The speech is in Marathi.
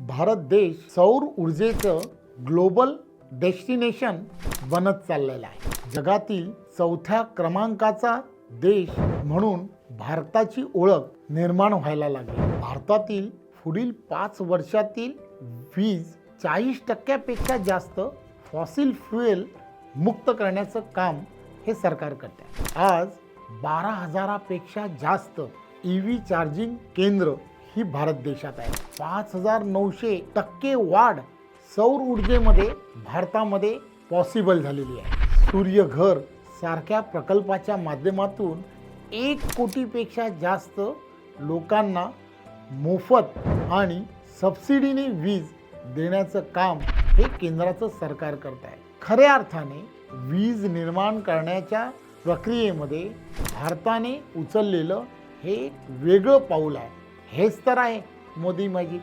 भारत देश सौर ऊर्जेचं ग्लोबल डेस्टिनेशन बनत चाललेला आहे. जगातील चौथ्या क्रमांकाचा देश म्हणून भारताची ओळख निर्माण व्हायला लागली. भारतातील पुढील पाच वर्षातील वीज चाळीस टक्क्यापेक्षा जास्त फॉसिल फ्युएल मुक्त करण्याचं काम हे सरकार करते आज बारा हजारापेक्षा जास्त ई व्ही चार्जिंग केंद्र ही भारत देशात आहे. पाच हजार नऊशे टक्के वाढ सौर ऊर्जेमध्ये भारतामध्ये पॉसिबल झालेली आहे. सूर्यघर सारख्या प्रकल्पाच्या माध्यमातून एक कोटीपेक्षा जास्त लोकांना मोफत आणि सबसिडीने वीज देण्याचं काम हे केंद्राचं सरकार करत आहे. खऱ्या अर्थाने वीज निर्माण करण्याच्या प्रक्रियेमध्ये भारताने उचललेलं हे एक वेगळं पाऊल आहे. हेच तर आहे मोदी मॅजिक